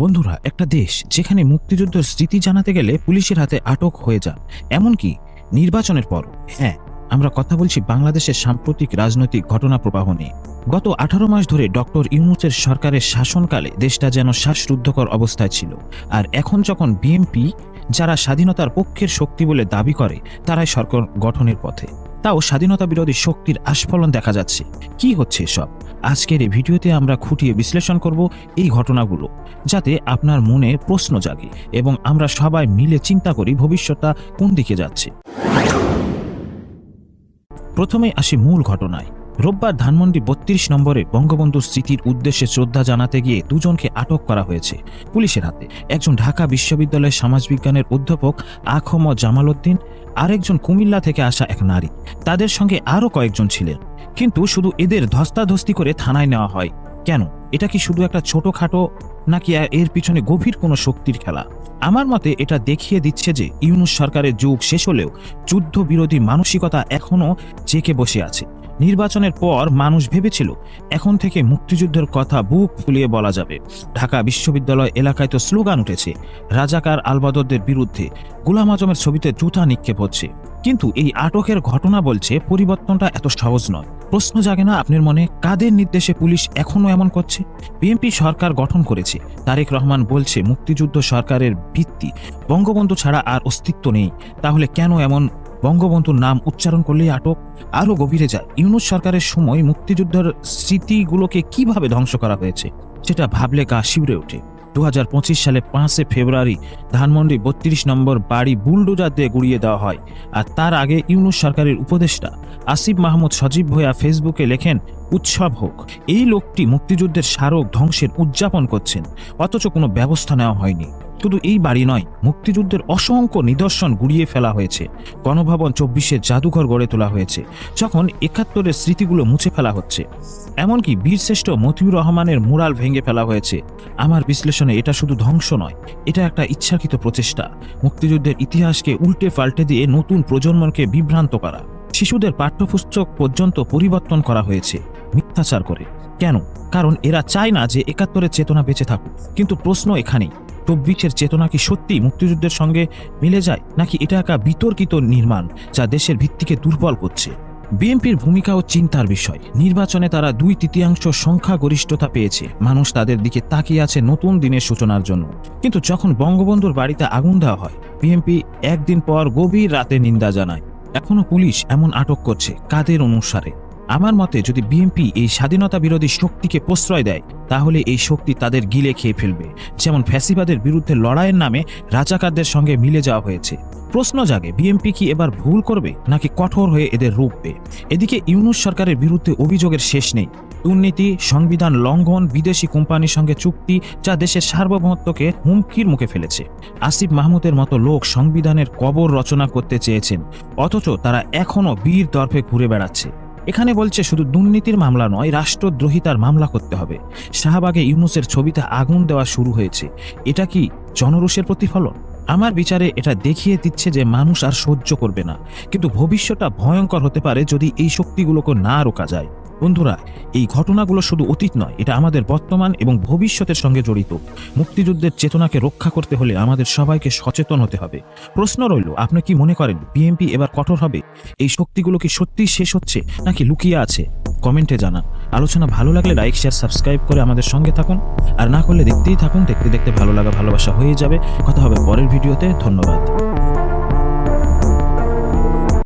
বন্ধুরা, একটা দেশ যেখানে মুক্তিযুদ্ধের স্মৃতি জানাতে গেলে পুলিশের হাতে আটক হয়ে যান, এমনকি নির্বাচনের পর হ্যাঁ আমরা কথা বলছি বাংলাদেশের সাম্প্রতিক রাজনৈতিক ঘটনা প্রবাহ নিয়ে। গত আঠারো মাস ধরে ডক্টর ইউনুসের সরকারের শাসনকালে দেশটা যেন শ্বাসরুদ্ধকর অবস্থায় ছিল, আর এখন যখন বিএনপি, যারা স্বাধীনতার পক্ষের শক্তি বলে দাবি করে, তারাই সরকার গঠনের পথে। তাও স্বাধীনতা বিরোধী শক্তির আস্ফলন দেখা যাচ্ছে। কি হচ্ছে এসব? আজকের এই ভিডিওতে আমরা খুঁটিয়ে বিশ্লেষণ করব এই ঘটনাগুলো, যাতে আপনার মনে প্রশ্ন জাগে এবং আমরা সবাই মিলে চিন্তা করি ভবিষ্যৎটা কোন দিকে যাচ্ছে। প্রথমে আসি মূল ঘটনায়। রোববার ধানমন্ডি বত্রিশ নম্বরে বঙ্গবন্ধুর স্মৃতির উদ্দেশ্যে শ্রদ্ধা জানাতে গিয়ে দুজনকে আটক করা হয়েছে পুলিশের হাতে। একজন ঢাকা বিশ্ববিদ্যালয়ের সমাজবিজ্ঞানের অধ্যাপক আখম জামাল উদ্দিন আরেকজন কুমিল্লা থেকে আসা এক নারী। তাদের সঙ্গে আরও কয়েকজন ছিলেন। কিন্তু শুধু এদের ধস্তাধস্তি করে থানায় নেওয়া হয়। কেন? এটা কি শুধু একটা ছোটখাটো নাকি এর পিছনে গভীর কোনো শক্তির খেলা? আমার মতে এটা দেখিয়ে দিচ্ছে যে ইউনুস সরকারের যুগ শেষ হলেও যুদ্ধবিরোধী মানসিকতা এখনও জেকে বসে আছে। নির্বাচনের পর মানুষ ভেবেছিল, এখন থেকে মুক্তিযুদ্ধের কথা বুক ফুলিয়ে বলা যাবে। ঢাকা বিশ্ববিদ্যালয় এলাকায় তো স্লোগান উঠেছে, রাজাকার আলবাদরদের বিরুদ্ধে গুলাম আজমের ছবিতে জুতা নিক্ষেপ হচ্ছে। কিন্তু এই আটকের ঘটনা বলছে, পরিবর্তনটা এত সহজ নয়। প্রশ্ন জাগে না আপনার মনে, কাদের নির্দেশে পুলিশ এখনও এমন করছে? বিএনপি সরকার গঠন করেছে, তারেক রহমান বলছে মুক্তিযুদ্ধ সরকারের ভিত্তি, বঙ্গবন্ধু ছাড়া আর অস্তিত্ব নেই, তাহলে কেন এমন বঙ্গবন্ধুর নাম উচ্চারণ করলেই আটক। আরও গভীরে যায়, ইউনুস সরকারের সময় মুক্তিযুদ্ধের স্মৃতিগুলোকে কীভাবে ধ্বংস করা হয়েছে, সেটা ভাবলে গা শিউরে ওঠে। দুহাজার পঁচিশ সালে পাঁচে ফেব্রুয়ারি ধানমন্ডি বত্রিশ নম্বর বাড়ি বুলডোজার দিয়ে গুড়িয়ে দেওয়া হয় আর তার আগে ইউনুস সরকারের উপদেষ্টা আসিফ মাহমুদ সজীব ভইয়া ফেসবুকে লেখেন, উৎসব হোক, এই লোকটি মুক্তিযুদ্ধের স্মারক ধ্বংসের উদযাপন করছেন, অথচ কোনো ব্যবস্থা নেওয়া হয়নি। শুধু এই বাড়ি নয়, মুক্তিযুদ্ধের অসংখ্য নিদর্শন গুড়িয়ে ফেলা হয়েছে। গণভবন চব্বিশের জাদুঘর গড়ে তোলা হয়েছে, যখন একাত্তরের স্মৃতিগুলো মুছে ফেলা হচ্ছে। এমনকি বীরশ্রেষ্ঠ মতিউর রহমানের মুরাল ভেঙে ফেলা হয়েছে। আমার বিশ্লেষণে এটা শুধু ধ্বংস নয়, এটা একটা ইচ্ছাকৃত প্রচেষ্টা। মুক্তিযুদ্ধের ইতিহাসকে উল্টে পাল্টে দিয়ে নতুন প্রজন্মকে বিভ্রান্ত করা। শিশুদের পাঠ্যপুস্তক পর্যন্ত পরিবর্তন করা হয়েছে, মিথ্যাচার করে। কেন? কারণ এরা চায় না যে একাত্তরের চেতনা বেঁচে থাকুক। কিন্তু প্রশ্ন এখানেই চব্বিশের চেতনা কি সত্যি মুক্তিযুদ্ধের সঙ্গে মিলে যায়, নাকি এটা একটা বিতর্কিত নির্মাণ যা দেশের ভিত্তিকে দুর্বল করছে? বিএনপির ভূমিকা ও চিন্তার বিষয়। নির্বাচনে তারা দুই তৃতীয়াংশ সংখ্যাগরিষ্ঠতা পেয়েছে। মানুষ তাদের দিকে তাকিয়ে আছে নতুন দিনের সূচনার জন্য। কিন্তু যখন বঙ্গবন্ধুর বাড়িতে আগুন দেওয়া হয়, বিএনপি একদিন পর গভীর রাতে নিন্দা জানায়। এখনও পুলিশ এমন আটক করছে কাদের অনুসারে? আমার মতে যদি বিএনপি এই স্বাধীনতা বিরোধী শক্তিকে প্রশ্রয় দেয়, তাহলে এই শক্তি তাদের গিলে খেয়ে ফেলবে। যেমন ফ্যাসিবাদের বিরুদ্ধে লড়াইয়ের নামে রাজাকারদের সঙ্গে মিলে যাওয়া হয়েছে। প্রশ্ন জাগে বিএনপি কি এবার ভুল করবে, নাকি কঠোর হয়ে এদের রূপবে এদিকে ইউনুস সরকারের বিরুদ্ধে অভিযোগের শেষ নেই। দুর্নীতি, সংবিধান লঙ্ঘন, বিদেশি কোম্পানির সঙ্গে চুক্তি, যা দেশের সার্বভৌমত্বকে হুমকির মুখে ফেলেছে। আসিফ মাহমুদের মতো লোক সংবিধানের কবর রচনা করতে চেয়েছেন, অথচ তারা এখনও বীর দর্পে ঘুরে বেড়াচ্ছে। এখানে বলছে শুধু দুর্নীতির মামলা নয়, রাষ্ট্রদ্রোহিতার মামলা করতে হবে। শাহবাগে ইউনুসের ছবিতে আগুন দেওয়া শুরু হয়েছে। এটা কি জনরোষের প্রতিফলন? আমার বিচারে এটা দেখিয়ে দিচ্ছে যে মানুষ আর সহ্য করবে না। কিন্তু ভবিষ্যৎটা ভয়ঙ্কর হতে পারে যদি এই শক্তিগুলোকে না রোকা যায়। বন্ধুরা, এই ঘটনাগুলো শুধু অতীত নয়, এটা আমাদের বর্তমান এবং ভবিষ্যতের সঙ্গে জড়িত। মুক্তিযুদ্ধের চেতনাকে রক্ষা করতে হলে আমাদের সবাইকে সচেতন হতে হবে। প্রশ্ন রইল, আপনি কি মনে করেন বিএনপি এবার কঠোর হবে? এই শক্তিগুলো কি সত্যিই শেষ হচ্ছে, নাকি লুকিয়ে আছে? কমেন্টে জানান। আলোচনা ভালো লাগলে লাইক, শেয়ার, সাবস্ক্রাইব করে আমাদের সঙ্গে থাকুন। আর না করলে দেখতেই থাকুন, দেখতে দেখতে ভালো লাগা, ভালোবাসা হয়ে যাবে। কথা হবে পরের ভিডিওতে, ধন্যবাদ।